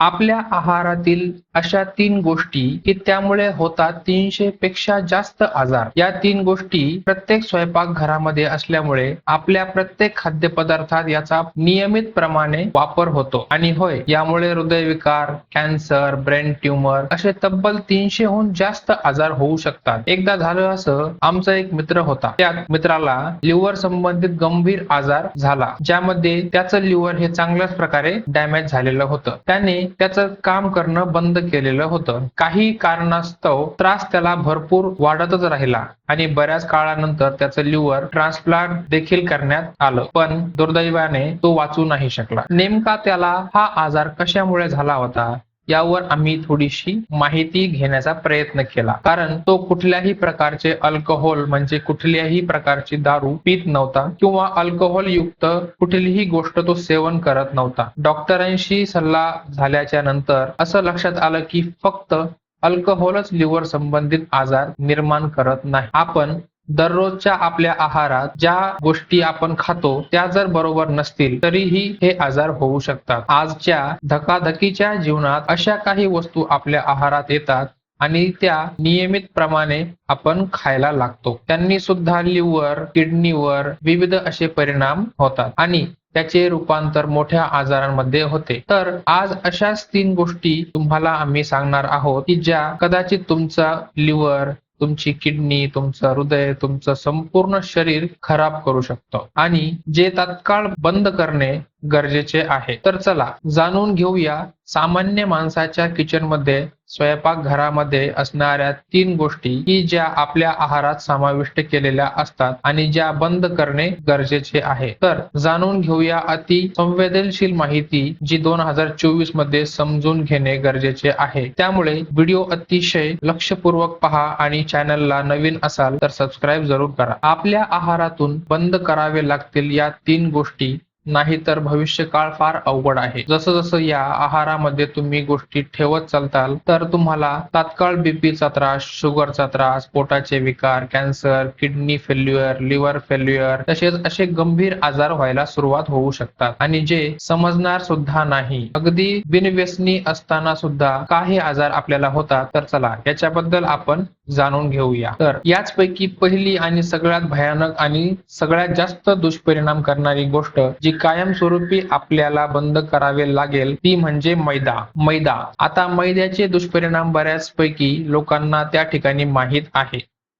आपल्या आहारातील अशा तीन गोष्टी की त्यामुळे होतात तीनशे पेक्षा जास्त आजार. या तीन गोष्टी प्रत्येक स्वयंपाक घरामध्ये असल्यामुळे आपल्या प्रत्येक खाद्यपदार्थात याचा नियमित प्रमाणे वापर होतो. आणि होय यामुळे हृदयविकार कॅन्सर ब्रेन ट्यूमर असे तब्बल तीनशेहून जास्त आजार होऊ शकतात. एकदा झालं असं आमचा एक मित्र होता. त्या मित्राला लिव्हर संबंधित गंभीर आजार झाला ज्यामध्ये त्याचं लिव्हर हे चांगल्याच प्रकारे डॅमेज झालेलं होतं. त्याने त्याचं काम करणं बंद केलेलं होतं. काही कारणास्तव त्रास त्याला भरपूर वाढतच राहिला आणि बऱ्याच काळानंतर त्याचं लिव्हर ट्रान्सप्लांट देखील करण्यात आलं. पण दुर्दैवाने तो वाचू नाही शकला. नेमका त्याला हा आजार कशामुळे झाला होता? यावर आम्ही थोडीशी माहिती घेण्याचा प्रयत्न केला. कारण तो कुठल्याही प्रकारचे अल्कोहोल म्हणजे कुठल्याही प्रकारची दारू पित नव्हता किंवा अल्कोहोल युक्त कुठलीही गोष्ट तो सेवन करत नव्हता. डॉक्टरांशी सल्ला झाल्याच्यानंतर असं लक्षात आलं की फक्त अल्कोहोलच लिव्हर संबंधित आजार निर्माण करत नाही. आपण दररोजच्या आपल्या आहारात ज्या गोष्टी आपण खातो त्या जर बरोबर नसतील तरीही हे आजार होऊ शकतात. आजच्या धकाधकीच्या जीवनात अशा काही वस्तू आपल्या आहारात येतात आणि त्या नियमित प्रमाणे आपण खायला लागतो. त्यांनी सुद्धा लिव्हर किडनीवर विविध असे परिणाम होतात आणि त्याचे रूपांतर मोठ्या आजारांमध्ये होते. तर आज अशाच तीन गोष्टी तुम्हाला आम्ही सांगणार आहोत की ज्या कदाचित तुमचा लिव्हर तुमची किडनी तुमचं हृदय तुमचं संपूर्ण शरीर खराब करू शकतो. आणि जे तात्काळ बंद करणे गरजेचे आहे. तर चला जाणून घेऊया सामान्य माणसाच्या किचनमध्ये स्वयंपाक घरामध्ये असणाऱ्या तीन गोष्टी की ज्या आपल्या आहारात समाविष्ट केलेल्या असतात आणि ज्या बंद करणे गरजेचे आहे. तर जाणून घेऊया अति संवेदनशील माहिती जी दोन हजार चोवीसमध्ये समजून घेणे गरजेचे आहे. त्यामुळे व्हिडिओ अतिशय लक्षपूर्वक पहा आणि चॅनलला नवीन असाल तर सबस्क्राईब जरूर करा. आपल्या आहारातून बंद करावे लागतील या तीन गोष्टी नाहीतर भविष्यकाळ फार अवघड आहे. जसं जसं या आहारामध्ये तुम्ही गोष्टी ठेवत चालताल तर तुम्हाला तात्काळ बीपीचा त्रास शुगरचा त्रास पोटाचे विकार cancer kidney failure liver failure तसेच असे गंभीर आजार व्हायला सुरुवात होऊ शकतात. आणि जे समजणार सुद्धा नाही अगदी बिनव्यसनी असताना सुद्धा काही आजार आपल्याला होतात तर चला याच्याबद्दल आपण जाणून घेऊया. तर याचपैकी पहिली आणि सगळ्यात भयानक आणि सगळ्यात जास्त दुष्परिणाम करणारी गोष्ट जी कायमस्वरूपी आपल्याला बंद करावे लागेल ती म्हणजे मैदा. मैदा. आता मैद्याचे दुष्परिणाम बऱ्याच पैकी लोकांना त्या ठिकाणी माहीत आहे.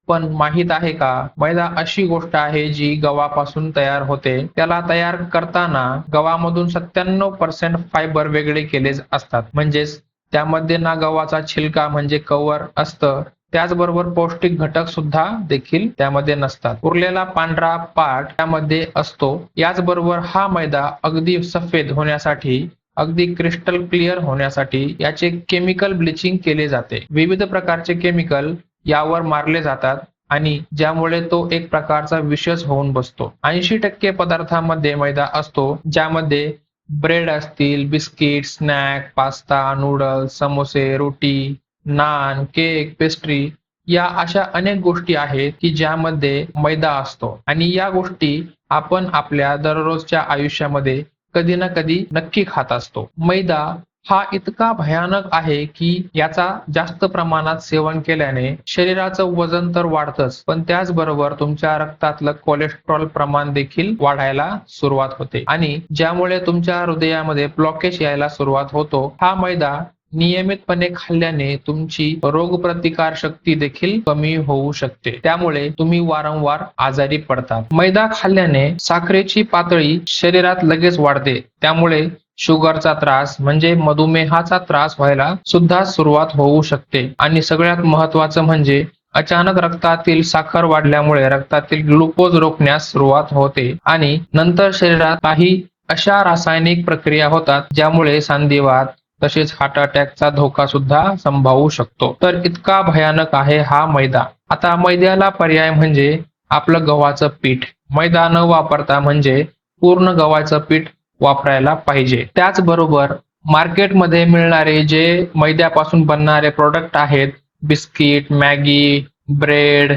पण माहीत आहे का? मैदा अशी गोष्ट आहे जी गव्हापासून तयार होते. त्याला तयार करताना गव्हामधून सत्त्याण्णव पर्सेंट फायबर वेगळे केले असतात. म्हणजेच त्यामध्ये ना गव्हाचा छिलका म्हणजे कवर असतं त्याचबरोबर पौष्टिक घटक सुद्धा देखील त्यामध्ये नसतात. उरलेला पांढरा पाट त्यामध्ये असतो. याचबरोबर हा मैदा अगदी सफेद होण्यासाठी अगदी क्रिस्टल क्लिअर होण्यासाठी याचे केमिकल ब्लिचिंग केले जाते. विविध प्रकारचे केमिकल यावर मारले जातात आणि ज्यामुळे तो एक प्रकारचा विषच होऊन बसतो. ऐंशी टक्के पदार्थामध्ये मैदा असतो ज्यामध्ये ब्रेड असतील बिस्किट स्नॅक पास्ता नूडल्स समोसे रोटी नान केक पेस्ट्री या अशा अनेक गोष्टी आहेत की ज्यामध्ये मैदा असतो. आणि या गोष्टी आपण आपल्या दररोजच्या आयुष्यामध्ये कधी ना कधी नक्की खात असतो. मैदा हा इतका भयानक आहे की याचा जास्त प्रमाणात सेवन केल्याने शरीराचं वजन तर वाढतच पण त्याचबरोबर तुमच्या रक्तातलं कोलेस्ट्रॉल प्रमाण देखील वाढायला सुरुवात होते. आणि ज्यामुळे तुमच्या हृदयामध्ये ब्लॉकेज यायला सुरुवात होतो हा मैदा नियमितपणे खाल्ल्याने तुमची रोगप्रतिकार शक्ती देखील कमी होऊ शकते. त्यामुळे तुम्ही वारंवार आजारी पडतात. मैदा खाल्ल्याने साखरेची पातळी शरीरात लगेच वाढते. त्यामुळे शुगरचा त्रास म्हणजे मधुमेहाचा त्रास व्हायला सुद्धा सुरुवात होऊ शकते. आणि सगळ्यात महत्वाचं म्हणजे अचानक रक्तातील साखर वाढल्यामुळे रक्तातील ग्लुकोज रोखण्यास सुरुवात होते. आणि नंतर शरीरात काही अशा रासायनिक प्रक्रिया होतात ज्यामुळे सांधिवात तसेच हार्ट अटॅकचा धोका सुद्धा संभावू शकतो. तर इतका भयानक आहे हा मैदा. आता मैद्याला पर्याय म्हणजे आपलं गव्हाचं पीठ. मैदा न वापरता म्हणजे पूर्ण गव्हाचं पीठ वापरायला पाहिजे. त्याचबरोबर मार्केटमध्ये मिळणारे जे मैद्यापासून बनणारे प्रोडक्ट आहेत biscuit Maggi bread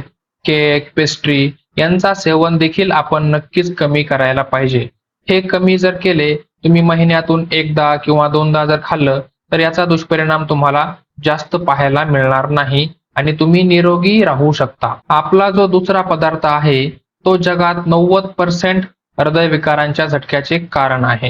cake pastry यांचा सेवन देखील आपण नक्कीच कमी करायला पाहिजे. हे कमी जर केले तुम्ही महिन्यातून एकदा किंवा दोनदा जर खाल्लं तर याचा दुष्परिणाम तुम्हाला जास्त पाहायला मिळणार नाही आणि तुम्ही निरोगी राहू शकता. आपला जो दुसरा पदार्थ आहे तो जगात नव्वद पर्सेंट हृदयविकारांच्या झटक्याचे कारण आहे.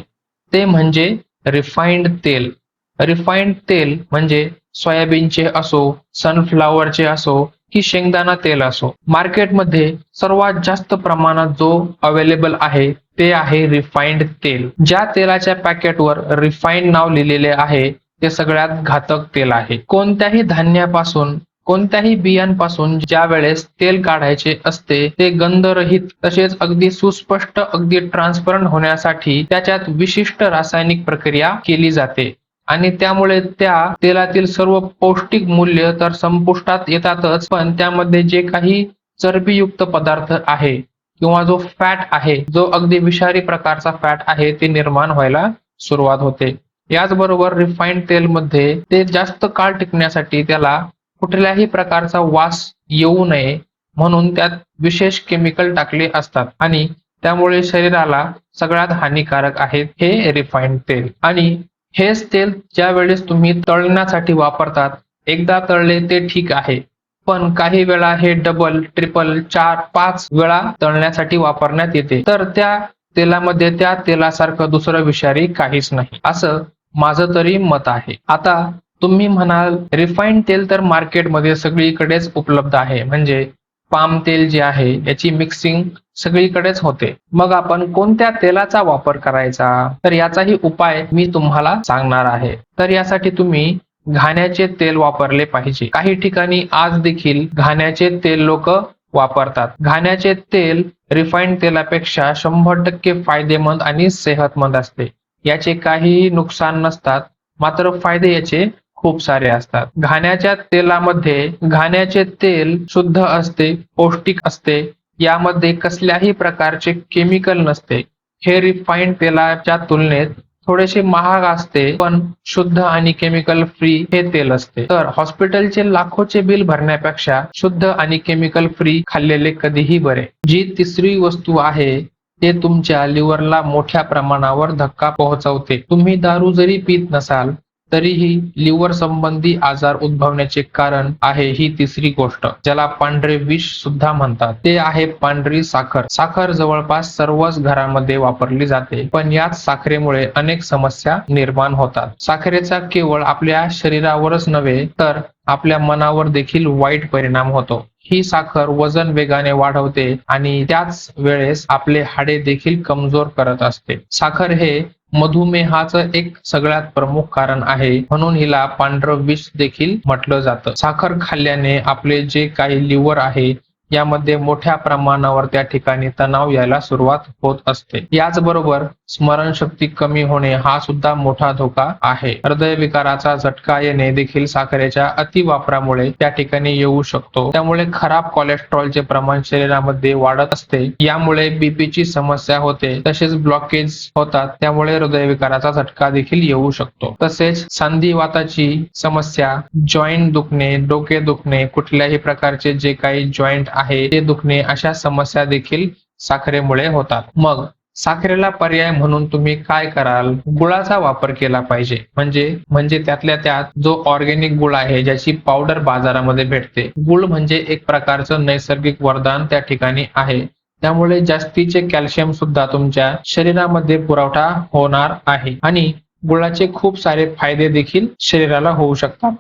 ते म्हणजे रिफाईंड तेल. रिफाईंड तेल म्हणजे सोयाबीनचे असो सनफ्लावरचे असो की शेंगदाणा तेल असो. मार्केटमध्ये सर्वात जास्त प्रमाणात जो अवेलेबल आहे ते आहे रिफाइंड तेल. ज्या तेलाच्या पॅकेटवर रिफाइंड नाव लिहिलेले आहे ते सगळ्यात घातक तेल आहे. कोणत्याही धान्यापासून कोणत्याही बियांपासून ज्या वेळेस तेल काढायचे असते ते गंधरहित तसेच अगदी सुस्पष्ट अगदी ट्रान्सपरंट होण्यासाठी त्याच्यात विशिष्ट रासायनिक प्रक्रिया केली जाते. आणि त्यामुळे त्या तेलातील सर्व पौष्टिक मूल्य तर संपुष्टात येतातच पण त्यामध्ये जे काही चरबीयुक्त पदार्थ आहे किंवा जो फॅट आहे जो अगदी विषारी प्रकारचा फॅट आहे ते निर्माण व्हायला सुरुवात होते. याचबरोबर रिफाईंड तेलमध्ये ते जास्त काळ टिकण्यासाठी त्याला कुठल्याही प्रकारचा वास येऊ नये म्हणून त्यात विशेष केमिकल टाकले असतात आणि त्यामुळे शरीराला सगळ्यात हानिकारक आहे हे रिफाईंड तेल. आणि हेच तेल ज्या वेळेस तुम्ही तळण्यासाठी वापरतात एकदा तळले ते ठीक आहे. पण काही वेळा हे डबल ट्रिपल चार पाच वेळा तळण्यासाठी वापरण्यात येते. तर त्या तेलामध्ये त्या तेलासारखं दुसरं विषारी काहीच नाही. असं माझं तरी मत आहे. आता तुम्ही म्हणाल रिफाईंड तेल तर मार्केटमध्ये सगळीकडेच उपलब्ध आहे. म्हणजे पाम तेल जे आहे याची मिक्सिंग सगळीकडेच होते. मग आपण कोणत्या तेलाचा वापर करायचा? तर याचाही उपाय मी तुम्हाला सांगणार आहे. तर यासाठी तुम्ही घाण्याचे तेल वापरले पाहिजे. काही ठिकाणी आज देखील घाण्याचे तेल लोक वापरतात. घाण्याचे तेल रिफाईंड तेलापेक्षा शंभर टक्के फायदेमंद आणि सेहतमंद असते. याचे काहीही नुकसान नसतात मात्र फायदे याचे खूप सारे असतात. घाण्याच्या तेलामध्ये घाण्याचे तेल शुद्ध असते पौष्टिक असते यामध्ये कसल्याही प्रकारचे केमिकल नसते. हे रिफाईंड तेलाच्या तुलनेत थोडेसे महाग असते पण शुद्ध आणि केमिकल फ्री हे तेल असते. तर हॉस्पिटलचे लाखोचे बिल भरण्यापेक्षा शुद्ध आणि केमिकल फ्री खाल्लेले कधीही बरे. जी तिसरी वस्तू आहे ते तुमच्या लिव्हरला मोठ्या प्रमाणावर धक्का पोहोचवते. तुम्ही दारू जरी पित नसाल तरीही लिव्हर संबंधी आजार उद्भवण्याचे कारण आहे ही तिसरी गोष्ट ज्याला पांढरे विष सुद्धा म्हणतात. ते आहे पांढरी साखर. साखर जवळपास सर्वच घरामध्ये वापरली जाते पण याच साखरेमुळे अनेक समस्या निर्माण होतात. साखरेचा केवळ आपल्या शरीरावरच नव्हे तर आपल्या मनावर देखील वाईट परिणाम होतो. ही साखर वजन वेगाने वाढवते आणि त्याच वेळेस आपले हाडे देखील कमजोर करत असते. साखर हे मधुमेहाचं एक सगळ्यात प्रमुख कारण आहे. म्हणून हिला पांढरं विष देखील म्हटलं जातं. साखर खाल्ल्याने आपले जे काही लिव्हर आहे यामध्ये मोठ्या प्रमाणावर त्या ठिकाणी तणाव यायला सुरुवात होत असते. याचबरोबर स्मरणशक्ती कमी होणे हा सुद्धा मोठा धोका आहे. हृदयविकाराचा झटका येणे देखील साखरेच्या अतिवापरामुळे त्या ठिकाणी येऊ शकतो. त्यामुळे खराब कोलेस्ट्रॉलचे प्रमाण शरीरामध्ये वाढत असते. यामुळे बीपीची समस्या होते. तसेच ब्लॉकेज होतात. त्यामुळे हृदयविकाराचा झटका देखील येऊ शकतो. तसेच संधिवाताची समस्या जॉईंट दुखणे डोके दुखणे कुठल्याही प्रकारचे जे काही जॉईंट आहे ते दुखणे अशा समस्या देखील साखरेमुळे होतात. मग साखरेला पर्याय म्हणून तुम्ही काय कराल? गुळाचा वापर केला पाहिजे. म्हणजे म्हणजे त्यातल्या त्यात जो ऑर्गेनिक गुळ आहे ज्याची पावडर बाजारामध्ये भेटते. गुळ म्हणजे एक प्रकारचं नैसर्गिक वरदान त्या ठिकाणी आहे. त्यामुळे जास्तीचे कॅल्शियम सुद्धा तुमच्या शरीरामध्ये पुरवठा होणार आहे. आणि गुळाचे खूप सारे फायदे देखील शरीराला होऊ शकतात.